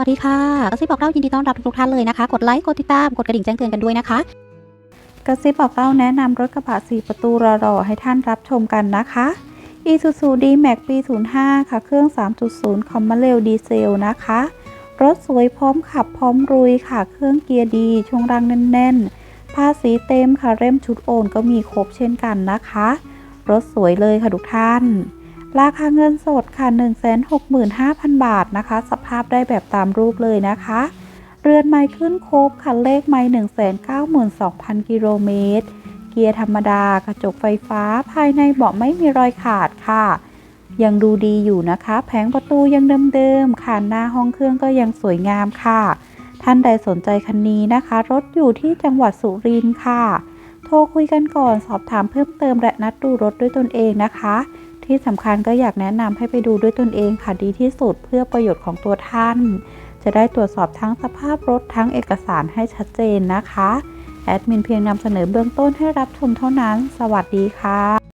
วัสดีค่ะกระซิบบอกเล่ายินดีต้อนรับทุกท่านเลยนะคะ กดไลค์ กดติดตาม กดกระดิ่งแจ้งเตือนกันด้วยนะคะกระซิบบอกเล่าแนะนำรถกระบะ4ประตูรอๆให้ท่านรับชมกันนะคะ Isuzu D-Max ปี 05 ค่ะ เครื่อง 3.0 คอมมาเรลดีเซลนะคะ รถสวยพร้อมขับพร้อมรุยค่ะ เครื่องเกียร์ดี ช่วงรังแน่นๆภาษีเต็มค่ะ เร่มชุดโอนก็มีครบเช่นกันนะคะ รถสวยเลยค่ะทุกท่าน ราคาเงินสดค่ะ 165,000 บาทนะคะ สภาพได้แบบตามรูปเลยนะคะ เรือนไม้ขึ้นครบคันเลขไม้192,000 กิโลเมตร เกียร์ธรรมดากระจกไฟฟ้าภายในเบาะไม่มีรอยขาดค่ะ ยังดูดีอยู่นะคะ แผงประตูยังเดิมๆค่ะหน้าห้องเครื่องก็ยังสวยงามค่ะ ท่านใดสนใจคันนี้นะคะ รถอยู่ที่จังหวัดสุรินทร์ค่ะ โทรคุยกันก่อนสอบถามเพิ่มเติมและนัดดูรถด้วยตนเองนะคะ ที่สำคัญก็อยากแนะนำให้ไปดูด้วยตนเองค่ะดีที่สุดเพื่อประโยชน์ของตัวท่าน จะได้ตรวจสอบทั้งสภาพรถทั้งเอกสารให้ชัดเจนนะคะ แอดมินเพียงนำเสนอเบื้องต้นให้รับชมเท่านั้น สวัสดีค่ะ